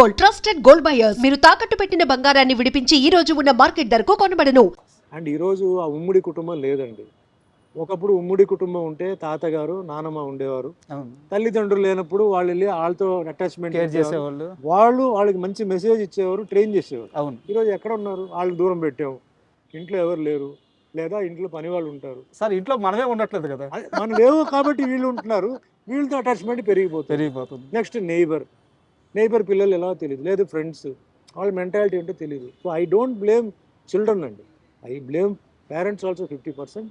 Gold trusted gold buyers. మీరు తాకట్టు పెట్టిన బంగారాన్ని విడిపించి ఈ రోజు ఉన్న మార్కెట్ ధరకు కొనబడను. అండ్ ఈరోజు ఆ ఉమ్మడి కుటుంబం లేదండి. ఒకప్పుడు ఉమ్మడి కుటుంబం ఉంటే తాతగారు నానమ్మ ఉండేవారు. అవును. తల్లిదండ్రులు లేనప్పుడు వాళ్ళు వెళ్ళి వాళ్ళతో అటాచ్మెంట్ చేసేవాళ్ళు. వాళ్ళు వాళ్ళకి మంచి మెసేజ్ ఇచ్చేవారు ట్రైన్ చేసేవారు. అవును. ఈరోజు ఎక్కడ ఉన్నారు? వాళ్ళకి దూరం పెట్టాము ఇంట్లో ఎవరు లేరు. లేదా ఇంట్లో పని వాళ్ళు ఉంటారు. సార్ ఇంట్లో మనమే ఉండట్లేదు కదా. అది మనం లేవు కాబట్టి వీళ్ళు ఉంటున్నారు. వీళ్ళతో అటాచ్మెంట్ పెరిగిపోతుంది. పెరిగిపోతుంది. నెక్స్ట్ నైబర్ నైబర్ పిల్లలు ఎలా తెలియదు లేదు ఫ్రెండ్స్ వాళ్ళ మెంటాలిటీ ఏంటో తెలియదు so I don't blame children అండి. I blame parents also fifty percent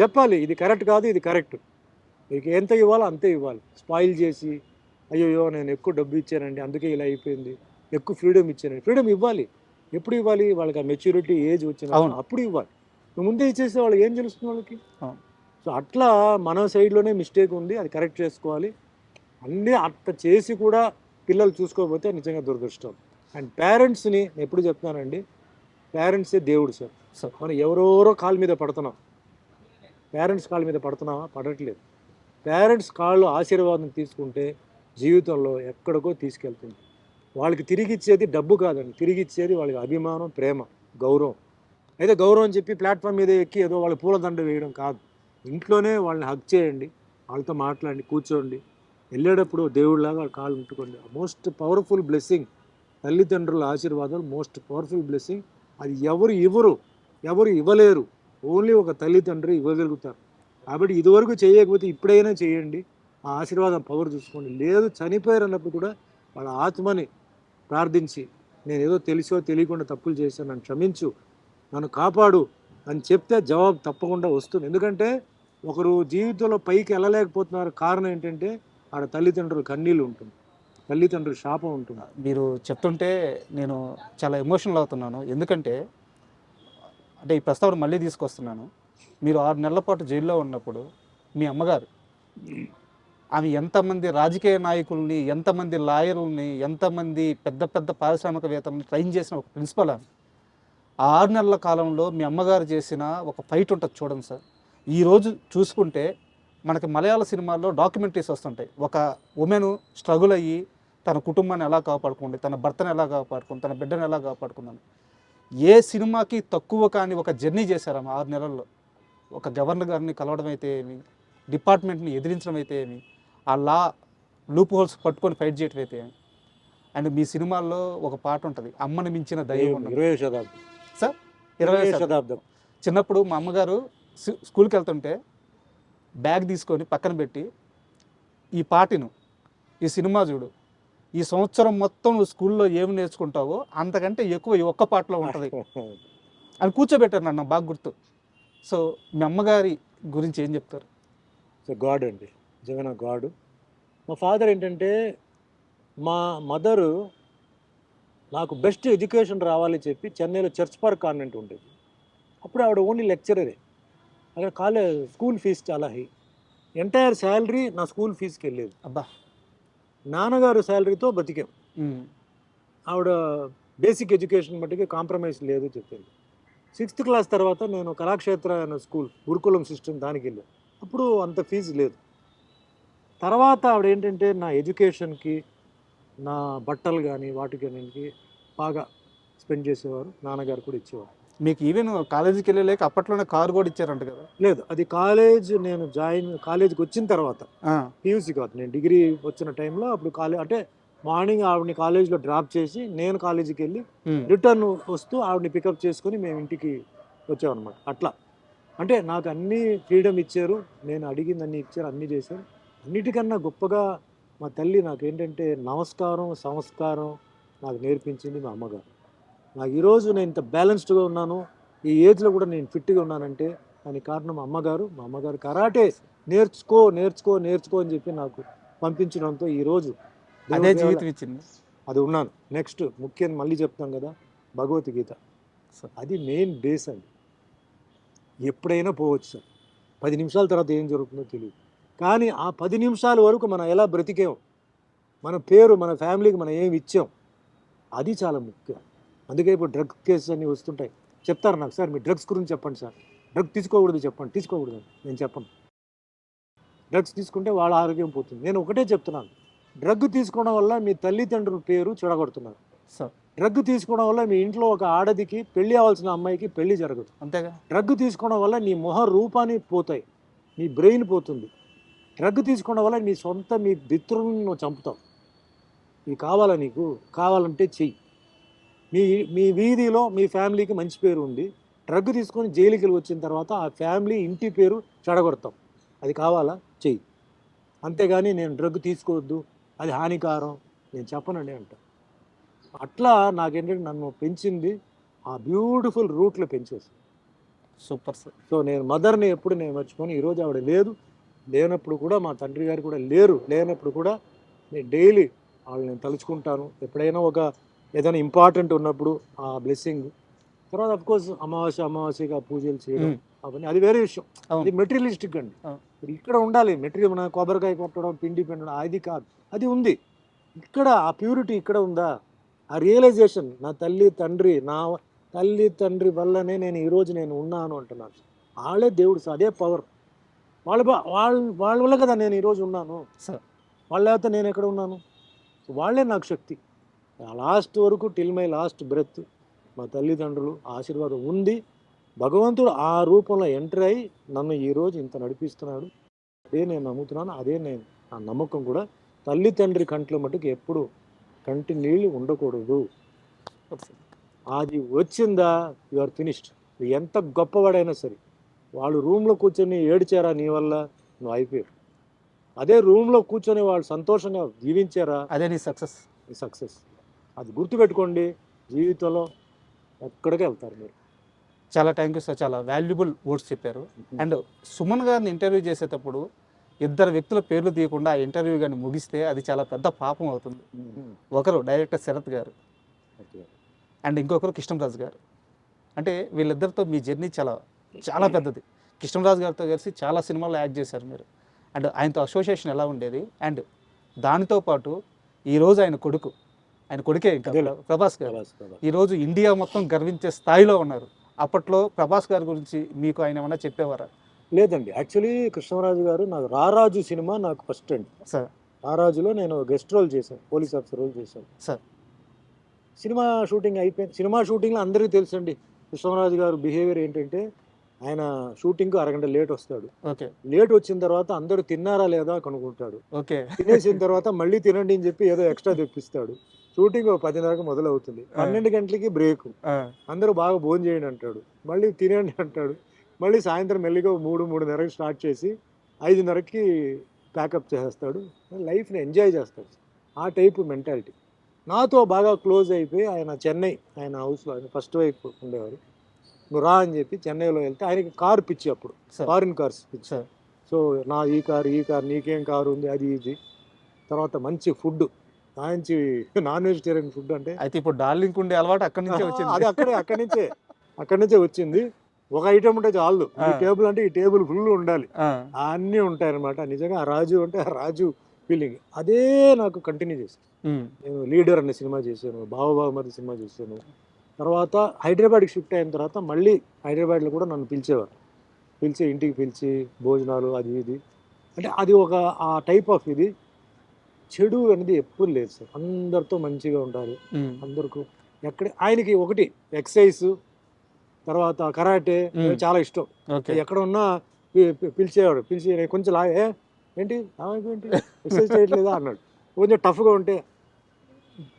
చెప్పాలి ఇది కరెక్ట్ కాదు ఇది కరెక్ట్ మీకు ఎంత ఇవ్వాలో అంతే ఇవ్వాలి. స్పాయిల్ చేసి అయ్యో నేను ఎక్కువ డబ్బు ఇచ్చానండి అందుకే ఇలా అయిపోయింది. ఎక్కువ ఫ్రీడమ్ ఇచ్చానండి. ఫ్రీడమ్ ఇవ్వాలి. ఎప్పుడు ఇవ్వాలి? వాళ్ళకి ఆ మెచ్యూరిటీ ఏజ్ వచ్చిన. అప్పుడు ఇవ్వాలి. నువ్వు ముందే ఇచ్చేస్తే వాళ్ళకి ఏం తెలుస్తుంది వాళ్ళకి. సో అట్లా మన సైడ్లోనే మిస్టేక్ ఉంది అది కరెక్ట్ చేసుకోవాలి. అన్నీ అట్ట చేసి కూడా పిల్లలు చూసుకోకపోతే నిజంగా దురదృష్టం. అండ్ పేరెంట్స్ని నేను ఎప్పుడు చెప్తానండి పేరెంట్సే దేవుడు సార్. మనం ఎవరెవరో కాళ్ళ మీద పడుతున్నాం. పేరెంట్స్ కాళ్ళ మీద పడుతున్నామా? పడట్లేదు. పేరెంట్స్ కాళ్ళు ఆశీర్వాదం తీసుకుంటే జీవితంలో ఎక్కడికో తీసుకెళ్తుంది. వాళ్ళకి తిరిగి ఇచ్చేది డబ్బు కాదండి. తిరిగి ఇచ్చేది వాళ్ళకి అభిమానం ప్రేమ గౌరవం. అయితే గౌరవం అని చెప్పి ప్లాట్ఫామ్ మీద ఎక్కి ఏదో వాళ్ళ పూలదండ వేయడం కాదు. ఇంట్లోనే వాళ్ళని హక్ చేయండి వాళ్ళతో మాట్లాడండి కూర్చోండి. వెళ్ళేటప్పుడు దేవుడిలాగా వాళ్ళ కాళ్ళు ముట్టుకోండి. మోస్ట్ పవర్ఫుల్ బ్లెస్సింగ్ తల్లిదండ్రుల ఆశీర్వాదాలు మోస్ట్ పవర్ఫుల్ బ్లెస్సింగ్ అది ఎవరు ఇవ్వరు ఎవరు ఇవ్వలేరు. ఓన్లీ ఒక తల్లిదండ్రి ఇవ్వగలుగుతారు. కాబట్టి ఇదివరకు చేయకపోతే ఇప్పుడైనా చేయండి. ఆ ఆశీర్వాదం పవర్ చూసుకోండి. లేదు చనిపోయారు అన్నప్పుడు కూడా వాళ్ళ ఆత్మని ప్రార్థించి నేను ఏదో తెలిసో తెలియకుండా తప్పులు చేశాను నన్ను క్షమించు నన్ను కాపాడు అని చెప్తే జవాబు తప్పకుండా వస్తుంది. ఎందుకంటే ఒకరు జీవితంలో పైకి వెళ్ళలేకపోతున్నారు. కారణం ఏంటంటే ఆడ తల్లిదండ్రులు కన్నీళ్ళు ఉంటుంది. తల్లిదండ్రుల శాపం ఉంటుంది. మీరు చెప్తుంటే నేను చాలా ఎమోషనల్ అవుతున్నాను. ఎందుకంటే అంటే ఈ ప్రస్తావన మళ్ళీ తీసుకొస్తున్నాను. మీరు ఆరు నెలల పాటు జైల్లో ఉన్నప్పుడు మీ అమ్మగారు ఆమె ఎంతమంది రాజకీయ నాయకుల్ని ఎంతమంది లాయర్లని ఎంతమంది పెద్ద పెద్ద పారిశ్రామికవేత్తలను ట్రైన్ చేసిన ఒక ప్రిన్సిపల్ ఆమె. ఆ ఆరు నెలల కాలంలో మీ అమ్మగారు చేసిన ఒక ఫైట్ ఉంటుంది చూడండి సార్. ఈరోజు చూసుకుంటే మనకి మలయాళ సినిమాల్లో డాక్యుమెంటరీస్ వస్తుంటాయి. ఒక ఉమెన్ స్ట్రగుల్ అయ్యి తన కుటుంబాన్ని ఎలా కాపాడుకోండి తన భర్తను ఎలా కాపాడుకుంది తన బిడ్డను ఎలా కాపాడుకుందని. ఏ సినిమాకి తక్కువ కాని ఒక జర్నీ చేశారు ఆమె ఆరు నెలల్లో. ఒక గవర్నర్ గారిని కలవడం అయితే ఏమి? డిపార్ట్మెంట్ని ఎదిరించడం అయితే ఏమి? ఆ లా లూప్ హోల్స్ పట్టుకొని ఫైట్ చేయడం అయితే ఏమి? అండ్ మీ సినిమాల్లో ఒక పాట ఉంటుంది అమ్మని మించిన ఉండదు ఇరవై శతాబ్దం. సార్ ఇరవై ఇరవై శాతం. శతాబ్దం. చిన్నప్పుడు మా అమ్మగారు స్కూ- స్కూల్కి వెళ్తుంటే బ్యాగ్ తీసుకొని పక్కన పెట్టి ఈ పాటను ఈ సినిమా చూడు. ఈ సంవత్సరం మొత్తం నువ్వు స్కూల్లో ఏమి నేర్చుకుంటావో అంతకంటే ఎక్కువ ఈ ఒక్క పాటలో ఉంటుంది. అని కూర్చోబెట్టారు నన్ను బాగా గుర్తు. సో మీ అమ్మగారి గురించి ఏం చెప్తారు? సో గాడ్ అండి. జగన్ గాడ్. మా ఫాదర్ ఏంటంటే మా మదరు నాకు బెస్ట్ ఎడ్యుకేషన్ రావాలి చెప్పి చెన్నైలో చర్చ్ పార్క్ కాన్వెంట్ ఉండేది. అప్పుడు ఆవిడ ఓన్లీ లెక్చరరే. అక్కడ కాలేజ్ స్కూల్ ఫీజు చాలా హై. ఎంటైర్ శాలరీ నా స్కూల్ ఫీజుకి వెళ్ళేది. అబ్బా. నాన్నగారు శాలరీతో బతికాం. ఆవిడ బేసిక్ ఎడ్యుకేషన్ మట్టుకి కాంప్రమైజ్ లేదు చెప్పింది. సిక్స్త్ క్లాస్ తర్వాత నేను కళాక్షేత్ర అనే స్కూల్ గురుకులం సిస్టమ్ దానికి వెళ్ళాను. అప్పుడు అంత ఫీజు లేదు. తర్వాత ఆవిడ ఏంటంటే నా ఎడ్యుకేషన్కి నా బట్టలు కానీ వాటికి బాగా స్పెండ్ చేసేవారు. నాన్నగారు కూడా ఇచ్చేవారు. మీకు ఈవెన్ కాలేజీకి వెళ్ళలేక అప్పట్లోనే కారు కూడా ఇచ్చారంట కదా? లేదు అది కాలేజ్ నేను జాయిన్ కాలేజ్కి వచ్చిన తర్వాత పీయూసీ కాదు నేను డిగ్రీ వచ్చిన టైంలో అప్పుడు కాలేజ్ అంటే మార్నింగ్ ఆవిడని కాలేజ్లో డ్రాప్ చేసి నేను కాలేజీకి వెళ్ళి రిటర్న్ వస్తూ ఆవిడని పికప్ చేసుకొని మేము ఇంటికి వచ్చామన్నమాట అట్లా. అంటే నాకు అన్ని ఫ్రీడమ్ ఇచ్చారు నేను అడిగింది అన్ని ఇచ్చారు అన్నీ చేశారు. అన్నిటికన్నా గొప్పగా మా తల్లి నాకు ఏంటంటే నమస్కారం సంస్కారం నాకు నేర్పించింది మా అమ్మగారు. నాకు ఈరోజు నేను ఇంత బ్యాలెన్స్డ్గా ఉన్నాను ఈ ఏజ్లో కూడా నేను ఫిట్గా ఉన్నానంటే దానికి కారణం మా అమ్మగారు. మా అమ్మగారు కరాటే నేర్చుకో నేర్చుకో నేర్చుకో అని చెప్పి నాకు పంపించడంతో ఈరోజు అదే జీవితం ఇచ్చింది. అది ఉన్నాను. నెక్స్ట్ ముఖ్యంగా మళ్ళీ చెప్తాం కదా భగవద్గీత. అది మెయిన్ బేస్ అండి. ఎప్పుడైనా పోవచ్చు సార్. పది నిమిషాల తర్వాత ఏం జరుగుతుందో తెలియదు. కానీ ఆ పది నిమిషాల వరకు మనం ఎలా బ్రతికాం మన పేరు మన ఫ్యామిలీకి మనం ఏమి ఇచ్చాం అది చాలా ముఖ్యం. అందుకే ఇప్పుడు డ్రగ్ కేసెస్ అన్నీ వస్తుంటాయి. చెప్తారు నాకు సార్ మీ డ్రగ్స్ గురించి చెప్పండి సార్. డ్రగ్ తీసుకోకూడదు చెప్పండి తీసుకోకూడదు నేను చెప్పను. డ్రగ్స్ తీసుకుంటే వాళ్ళ ఆరోగ్యం పోతుంది. నేను ఒకటే చెప్తున్నాను. డ్రగ్ తీసుకోవడం వల్ల మీ తల్లిదండ్రుల పేరు చెడగొడుతున్నారు. సార్. డ్రగ్ తీసుకోవడం వల్ల మీ ఇంట్లో ఒక ఆడదికి పెళ్ళి అవ్వాల్సిన అమ్మాయికి పెళ్ళి జరగదు. అంతేగా? డ్రగ్ తీసుకోవడం వల్ల నీ మొహ రూపాన్ని పోతాయి. నీ బ్రెయిన్ పోతుంది. డ్రగ్ తీసుకోవడం వల్ల నీ సొంత మీ మిత్రులను చంపుతావు ఇది కావాలా నీకు? కావాలంటే చెయ్యి. మీ మీ వీధిలో మీ ఫ్యామిలీకి మంచి పేరు ఉంది డ్రగ్ తీసుకొని జైలుకి వెళ్ళి వచ్చిన తర్వాత ఆ ఫ్యామిలీ ఇంటి పేరు చెడగొడతాం. అది కావాలా? చెయ్యి. అంతేగాని నేను డ్రగ్ తీసుకోవద్దు అది హానికారం నేను చెప్పనండి అంట అట్లా నాకేంటంటే నన్ను పెంచింది ఆ బ్యూటిఫుల్ రూట్లో పెంచేసి. Super sir. సో నేను మదర్ని ఎప్పుడు నేను మర్చిపోను ఈరోజు ఆవిడ లేదు. లేనప్పుడు కూడా మా తండ్రి గారు కూడా లేరు. లేనప్పుడు కూడా నేను డైలీ వాళ్ళని నేను తలుచుకుంటాను. ఎప్పుడైనా ఒక ఏదైనా ఇంపార్టెంట్ ఉన్నప్పుడు ఆ బ్లెస్సింగ్ తర్వాత అఫ్ కోర్స్ అమావాస్య అమావాస్యగా పూజలు చేయడం. అవన్నీ. అది వేరే విషయం. అది మెటీరియలిస్టిక్ అండి. ఇప్పుడు ఇక్కడ ఉండాలి. మెటీరియల్ మన కొబ్బరికాయ కొట్టడం పిండి పిండడం అది కాదు. అది ఉంది. ఇక్కడ ఆ ప్యూరిటీ ఇక్కడ ఉందా? ఆ రియలైజేషన్ నా తల్లి తండ్రి నా తల్లి తండ్రి వల్లనే నేను ఈరోజు నేను ఉన్నాను అంటున్నాను వాళ్ళే దేవుడు సార్. అదే పవర్ వాళ్ళ వాళ్ళ వాళ్ళ వల్ల కదా నేను ఈరోజు ఉన్నాను. సార్. వాళ్ళ లేకపోతే నేను ఎక్కడ ఉన్నాను? వాళ్ళే నాకు శక్తి. లాస్ట్ వరకు టిల్ మై లాస్ట్ బ్రెత్ మా తల్లిదండ్రులు ఆశీర్వాదం ఉంది. భగవంతుడు ఆ రూపంలో ఎంటర్ అయి నన్ను ఈరోజు ఇంత నడిపిస్తున్నాడు. అదే నేను నమ్ముతున్నాను అదే నేను నా నమ్మకం కూడా తల్లి తండ్రి కంట్లో మటుకు ఎప్పుడు కంటి నీళ్ళు ఉండకూడదు. అది వచ్చిందా? యు ఆర్ ఫినిష్డ్ నువ్వు ఎంత గొప్పవాడైనా సరే వాళ్ళు రూమ్లో కూర్చొని ఏడ్చారా నీ వల్ల? నువ్వు అయిపోయావు. అదే రూమ్లో కూర్చొని వాళ్ళు సంతోషంగా జీవించారా? అదే నీ సక్సెస్ సక్సెస్ అది గుర్తుపెట్టుకోండి జీవితంలో ఎక్కడికి వెళ్తారు మీరు. చాలా థ్యాంక్ యూ సార్. చాలా వాల్యుబుల్ వర్డ్స్ చెప్పారు. అండ్ సుమన్ గారిని ఇంటర్వ్యూ చేసేటప్పుడు ఇద్దరు వ్యక్తుల పేర్లు తీయకుండా ఆ ఇంటర్వ్యూ కానీ ముగిస్తే అది చాలా పెద్ద పాపం అవుతుంది. ఒకరు డైరెక్టర్ శరత్ గారు. అండ్ ఇంకొకరు కృష్ణరాజు గారు. అంటే వీళ్ళిద్దరితో మీ జర్నీ చాలా చాలా పెద్దది. కృష్ణరాజు గారితో కలిసి చాలా సినిమాల్లో యాక్ట్ చేశారు మీరు. అండ్ ఆయనతో అసోసియేషన్ ఎలా ఉండేది? అండ్ దానితో పాటు ఈరోజు ఆయన కొడుకు ఆయన కొడుకే ఇంకా. ప్రభాస్ గారు. ఈరోజు ఇండియా మొత్తం గర్వించే స్థాయిలో ఉన్నారు. అప్పట్లో ప్రభాస్ గారి గురించి మీకు ఆయన ఏమన్నా చెప్పేవారా? లేదండి. యాక్చువల్లీ కృష్ణరాజు గారు నాకు రారాజు సినిమా నాకు ఫస్ట్ అండి. సార్. రారాజులో నేను గెస్ట్ రోల్ చేశాను పోలీస్ ఆఫీసర్ రోల్ చేశాను. సార్. సినిమా షూటింగ్ అయిపోయింది. సినిమా షూటింగ్లో అందరికీ తెలుసండి. కృష్ణరాజు గారు బిహేవియర్ ఏంటంటే ఆయన షూటింగ్కి అరగంట లేట్ వస్తాడు. ఓకే. లేట్ వచ్చిన తర్వాత అందరూ తిన్నారా లేదా కనుక్కుంటాడు. ఓకే. తినేసిన తర్వాత మళ్ళీ తినండి అని చెప్పి ఏదో ఎక్స్ట్రా తెప్పిస్తాడు. షూటింగ్ పదిన్నరకు మొదలవుతుంది. పన్నెండు గంటలకి బ్రేక్ అందరూ బాగా భోజనం చేయండి అంటాడు. మళ్ళీ తినండి అంటాడు. మళ్ళీ సాయంత్రం మెల్లిగా మూడు మూడున్నరకి స్టార్ట్ చేసి ఐదున్నరకి ప్యాకప్ చేసేస్తాడు. లైఫ్ని ఎంజాయ్ చేస్తాడు. ఆ టైపు మెంటాలిటీ నాతో బాగా క్లోజ్ అయిపోయి ఆయన చెన్నై ఆయన హౌస్లో ఆయన ఫస్ట్ వైఫ్ ఉండేవారు. నువ్వు రా అని చెప్పి చెన్నైలో వెళ్తే ఆయనకి కారు పిచ్చి అప్పుడు. ఫారిన్ కార్స్ పిచ్చి సో నా ఈ కారు ఈ కారు నీకేం కారు ఉంది? అది ఇది. తర్వాత మంచి ఫుడ్ మంచి నాన్ వెజిటేరియన్ ఫుడ్ అంటే అయితే ఇప్పుడు డార్లింగ్ ఉండే అలవాటు అక్కడి నుంచే అది వచ్చింది. అక్కడే అక్కడి నుంచే అక్కడి నుంచే వచ్చింది. ఒక ఐటమ్ ఉంటే చాలు. ఈ. టేబుల్ అంటే ఈ టేబుల్ ఫుల్ ఉండాలి. అన్నీ ఉంటాయన్నమాట. నిజంగా ఆ రాజు అంటే ఆ రాజు ఫీలింగ్ అదే నాకు కంటిన్యూ చేశాను నేను లీడర్ అనే సినిమా చేశాను బావబావమరి సినిమా చేశాను. తర్వాత హైదరాబాద్కి షిఫ్ట్ అయిన తర్వాత మళ్ళీ హైదరాబాద్లో కూడా నన్ను పిలిచేవారు. పిలిచి ఇంటికి పిలిచి భోజనాలు అది ఇది. అంటే అది ఒక ఆ టైప్ ఆఫ్ ఇది. చెడు అనేది ఎప్పుడు లేదు సార్. అందరితో మంచిగా ఉండాలి. అందరికీ ఎక్కడ ఆయనకి ఒకటి ఎక్సైజ్ తర్వాత కరాటే. చాలా ఇష్టం. ఎక్కడ ఉన్నా పిలిచేవాడు పిలిచి "నేను కొంచెం లా ఏంటి ఏంటి? ఎక్సైజ్ చేయట్లేదా? అన్నాడు. కొంచెం టఫ్గా ఉంటే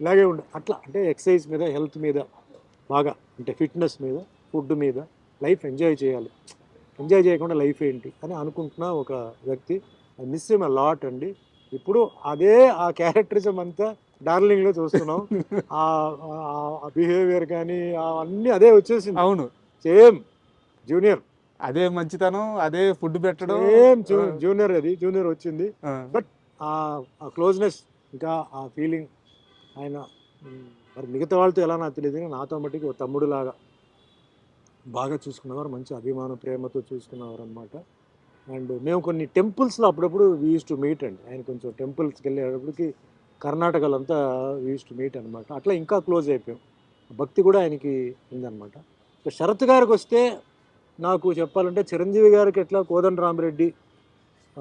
ఇలాగే ఉండే. అట్లా అంటే ఎక్సైజ్ మీద హెల్త్ మీద బాగా అంటే ఫిట్నెస్ మీద ఫుడ్ మీద లైఫ్ ఎంజాయ్ చేయాలి. ఎంజాయ్ చేయకుండా లైఫ్ ఏంటి అని అనుకుంటున్న ఒక వ్యక్తి. ఐ మిస్ ఎమ్ లాట్ అండి. ఇప్పుడు అదే ఆ క్యారెక్టరిజం అంతా డార్లింగ్లో చూస్తున్నాం. ఆ బిహేవియర్ కానీ అన్నీ అదే వచ్చేసింది. అవును. సేమ్ జూనియర్ అదే మంచితనం అదే ఫుడ్ పెట్టడం. సేమ్ జూనియర్ అది జూనియర్ వచ్చింది. ఆ, ఆ క్లోజ్నెస్ ఇంకా ఆ ఫీలింగ్ ఆయన మరి మిగతా వాళ్ళతో ఎలా నాకు తెలియదు కానీ నాతో మట్టుకి ఒక తమ్ముడు లాగా బాగా చూసుకున్నవారు మంచి అభిమాన ప్రేమతో చూసుకున్నవారు అనమాట అండ్ మేము కొన్ని టెంపుల్స్లో అప్పుడప్పుడు వీ యూస్ టు మీట్ అండి. ఆయన కొంచెం టెంపుల్స్కి వెళ్ళేటప్పటికి కర్ణాటకలో అంతా వీ యూస్ టు మీట్ అనమాట అట్లా ఇంకా క్లోజ్ అయిపోయాం. భక్తి కూడా ఆయనకి ఉందన్నమాట. ఇక శరత్ గారికి వస్తే నాకు చెప్పాలంటే చిరంజీవి గారికి ఎట్లా కోదండ రామిరెడ్డి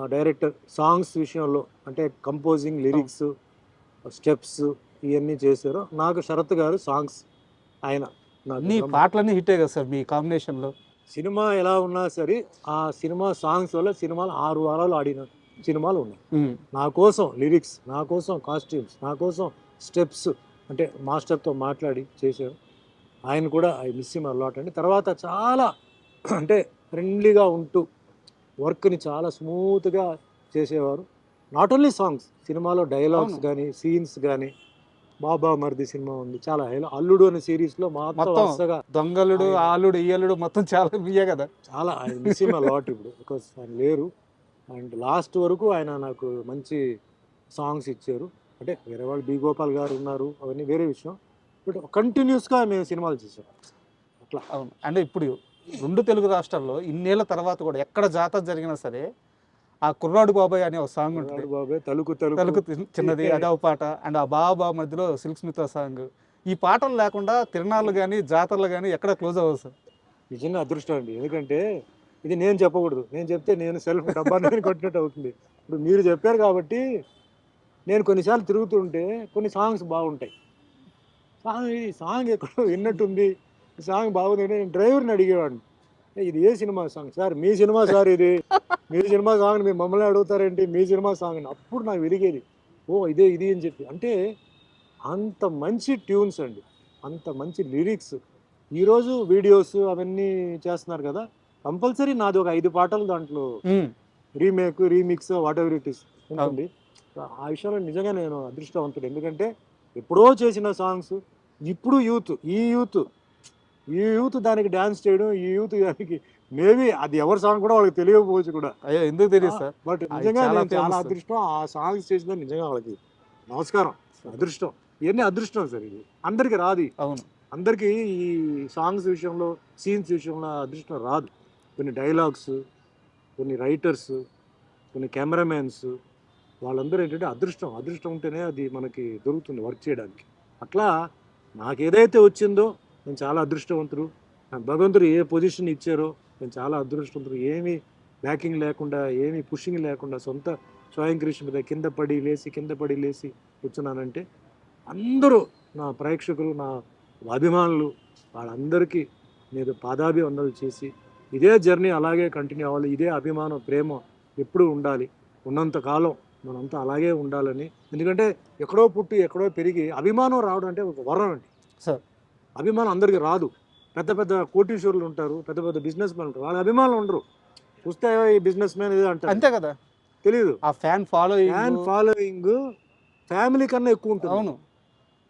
డైరెక్టర్ సాంగ్స్ విషయంలో అంటే కంపోజింగ్ లిరిక్స్ స్టెప్స్ ఇవన్నీ చేశారు. నాకు శరత్ గారు సాంగ్స్ ఆయన బ్రహ్మ- పాటలన్నీ హిట్టే కదా సార్ మీ కాంబినేషన్లో? సినిమా ఎలా ఉన్నా సరే ఆ సినిమా సాంగ్స్ వల్ల సినిమాలు ఆరు వారాలు ఆడిన సినిమాలు ఉన్నాయి. నా కోసం లిరిక్స్ నా కోసం కాస్ట్యూమ్స్ నా కోసం స్టెప్స్ అంటే మాస్టర్తో మాట్లాడి చేశారు. ఆయన కూడా ఐ మిస్ హిమ్ అలాట్ అండి. తర్వాత చాలా అంటే ఫ్రెండ్లీగా ఉంటూ వర్క్ని చాలా స్మూత్గా చేసేవారు. నాట్ ఓన్లీ సాంగ్స్ సినిమాలో డైలాగ్స్. కానీ సీన్స్ కానీ బాబా మరిది సినిమా ఉంది. చాలా హైలో అల్లుడు అనే సిరీస్లో మొత్తం మొత్తం. వరుసగా దొంగలుడు ఆలుడు ఇయ్యలుడు మొత్తం చాలా మీయే కదా? చాలా ఆయన మిస్ హిమ్ లాట్ ఇప్పుడు. బికాస్ ఆయన లేరు. అండ్ లాస్ట్ వరకు ఆయన నాకు మంచి సాంగ్స్ ఇచ్చారు. అంటే వేరే వాళ్ళు బి గోపాల్ గారు ఉన్నారు అవన్నీ వేరే విషయం. బట్ కంటిన్యూస్గా మేము సినిమాలు చేసాం. అట్లా. అవును. అంటే ఇప్పుడు రెండు తెలుగు రాష్ట్రాల్లో ఇన్నేళ్ళ తర్వాత కూడా ఎక్కడ జాతర జరిగినా సరే ఆ కుర్రాడు బాబాయ్ అనే ఒక సాంగ్ ఉంటుంది. బాబాయ్ తలుకు తలుకు. చిన్నది అదే ఒక పాట. అండ్ ఆ బాబా మధ్యలో సిల్క్ స్మిత సాంగ్. ఈ పాటలు లేకుండా తిరణాలు కానీ జాతరలు కానీ ఎక్కడ క్లోజ్ అవ్వదు సార్. నిజంగా అదృష్టం అండి. ఎందుకంటే ఇది నేను చెప్పకూడదు. నేను చెప్తే నేను సెల్ఫ్ డబ్బా కొట్టినట్టు అవుతుంది. ఇప్పుడు మీరు చెప్పారు కాబట్టి నేను కొన్నిసార్లు తిరుగుతుంటే కొన్ని సాంగ్స్ బాగుంటాయి. సాంగ్ ఈ సాంగ్ ఎక్కడో విన్నట్టుంది. సాంగ్ బాగుంది నేను డ్రైవర్ని అడిగేవాడిని. "ఏ, ఇది ఏ సినిమా సాంగ్? సార్ మీ సినిమా సార్ ఇది. మీ సినిమా సాంగ్ మీరు మమ్మల్ని అడుగుతారేంటి? మీ సినిమా సాంగ్ అని. అప్పుడు నాకు వెలిగేది. ఓ ఇదే ఇది అని చెప్పి. అంటే అంత మంచి ట్యూన్స్ అండి. అంత మంచి లిరిక్స్. ఈరోజు వీడియోస్ అవన్నీ చేస్తున్నారు కదా. కంపల్సరీ నాది ఒక ఐదు పాటలు దాంట్లో remake remix whatever it is ఉంటుంది ఆ విషయంలో నిజంగా నేను అదృష్టవంతుడు. ఎందుకంటే ఎప్పుడో చేసిన సాంగ్స్ ఇప్పుడు యూత్ ఈ యూత్ ఈ యూత్ దానికి డ్యాన్స్ చేయడం ఈ యూత్ దానికి మేబీ అది ఎవరి సాంగ్ కూడా వాళ్ళకి తెలియకపోవచ్చు కూడా. అయ్యో ఎందుకు తెలియదు సార్? బట్ నిజంగా చాలా నేను చాలా famous. అదృష్టం. ఆ సాంగ్స్ చేసిన నిజంగా వాళ్ళకి నమస్కారం అదృష్టం. ఇవన్నీ అదృష్టం సార్ ఇది అందరికి రాదు అవును. అందరికీ ఈ సాంగ్స్ విషయంలో సీన్స్ విషయంలో అదృష్టం రాదు. కొన్ని డైలాగ్స్ కొన్ని రైటర్స్ కొన్ని కెమెరామెన్స్ వాళ్ళందరూ ఏంటంటే అదృష్టం. అదృష్టం ఉంటేనే అది మనకి దొరుకుతుంది వర్క్ చేయడానికి. అట్లా నాకు ఏదైతే వచ్చిందో నేను చాలా అదృష్టవంతుడు. నాకు భగవంతుడు ఏ పొజిషన్ ఇచ్చారో నేను చాలా అదృష్టవంతుడు. ఏమీ బ్యాకింగ్ లేకుండా ఏమీ పుషింగ్ లేకుండా సొంత స్వయం కృషి మీద కింద పడి లేచి కింద పడి లేచి కూర్చున్నానంటే అందరూ నా ప్రేక్షకులు నా అభిమానులు వాళ్ళందరికీ నేను పాదాభివందనలు చేసి ఇదే జర్నీ అలాగే కంటిన్యూ అవ్వాలి. ఇదే అభిమానం ప్రేమ ఎప్పుడూ ఉండాలి. ఉన్నంత కాలం మనంతా అలాగే ఉండాలని. ఎందుకంటే ఎక్కడో పుట్టి ఎక్కడో పెరిగి అభిమానం రావడం అంటే ఒక వరం అండి. సార్. అభిమానం అందరికీ రాదు. పెద్ద పెద్ద కోటీశ్వరులు ఉంటారు పెద్ద పెద్ద బిజినెస్ మ్యాన్ ఉంటారు. వాళ్ళ అభిమానులు ఉండరు. చూస్తే ఈ బిజినెస్ మ్యాన్ ఇదే అంటారు. అంతే కదా? తెలియదు ఆ fan follow fan following family కన్నా ఎక్కువ ఉంటుంది. అవును.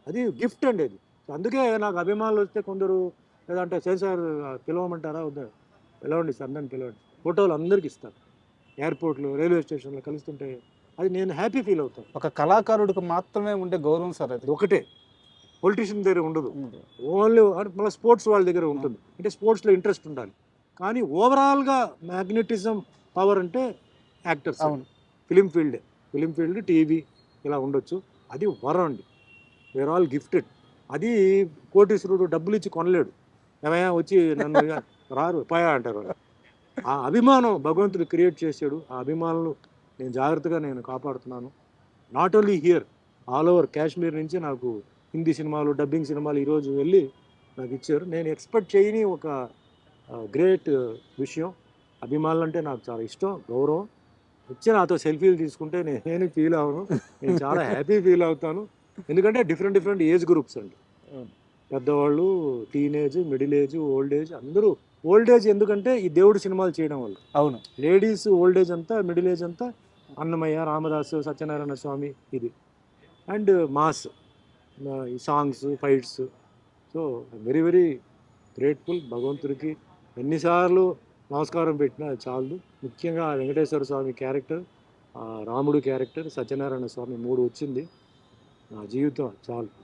అది గిఫ్ట్ అండి అది. అందుకే నాకు అభిమానులు వస్తే కొందరు లేదంటే సార్ సార్ పిలవమంటారా? వద్దా? పిలవండి సార్ అందరిని పిలవండి. ఫోటోలు అందరికి ఇస్తారు. ఎయిర్పోర్ట్లో రైల్వే స్టేషన్లో కలుస్తుంటే అది నేను హ్యాపీ ఫీల్ అవుతాను. ఒక కళాకారుడికి మాత్రమే ఉండే గౌరవం సార్ అది. ఒకటే. పొలిటీషియన్ దగ్గర ఉండదు. ఓన్లీ మళ్ళీ స్పోర్ట్స్ వాళ్ళ దగ్గర ఉంటుంది. అంటే స్పోర్ట్స్లో ఇంట్రెస్ట్ ఉండాలి. కానీ ఓవరాల్గా మ్యాగ్నెటిజం పవర్ అంటే యాక్టర్స్ అవును. Film field film field TV ఇలా ఉండొచ్చు. అది వరం అండి. వేర్ ఆల్ గిఫ్టెడ్ అది కోటీశ్వరుడు డబ్బులు ఇచ్చి కొనలేడు. ఏమయ్యా వచ్చి నన్ను రారు పోయా అంటారు. ఆ అభిమానం భగవంతుడు క్రియేట్ చేశాడు. ఆ అభిమానులు నేను జాగ్రత్తగా నేను కాపాడుతున్నాను. Not only here all over Kashmir నుంచి నాకు హిందీ సినిమాలు డబ్బింగ్ సినిమాలు ఈరోజు వెళ్ళి నాకు ఇచ్చారు. నేను ఎక్స్పెక్ట్ చేయని ఒక గ్రేట్ విషయం. అభిమానులు అంటే నాకు చాలా ఇష్టం గౌరవం. వచ్చి నాతో సెల్ఫీలు తీసుకుంటే నేను ఫీల్ అవ్వను. నేను చాలా హ్యాపీ ఫీల్ అవుతాను. ఎందుకంటే డిఫరెంట్ డిఫరెంట్ ఏజ్ గ్రూప్స్ అండి. అవును. పెద్దవాళ్ళు teenage middle age old age అందరూ ఓల్డ్ ఏజ్ ఎందుకంటే ఈ దేవుడు సినిమాలు చేయడం వల్ల. అవును. లేడీస్ ఓల్డ్ ఏజ్ అంతా మిడిల్ ఏజ్ అంతా అన్నమయ్య రామదాసు సత్యనారాయణ స్వామి ఇది. And mass. ఈ songs fights so very very grateful భగవంతుడికి. ఎన్నిసార్లు నమస్కారం పెట్టినా అది ముఖ్యంగా వెంకటేశ్వర స్వామి క్యారెక్టర్ రాముడు క్యారెక్టర్ సత్యనారాయణ స్వామి మూడు వచ్చింది. నా జీవితం చాలు.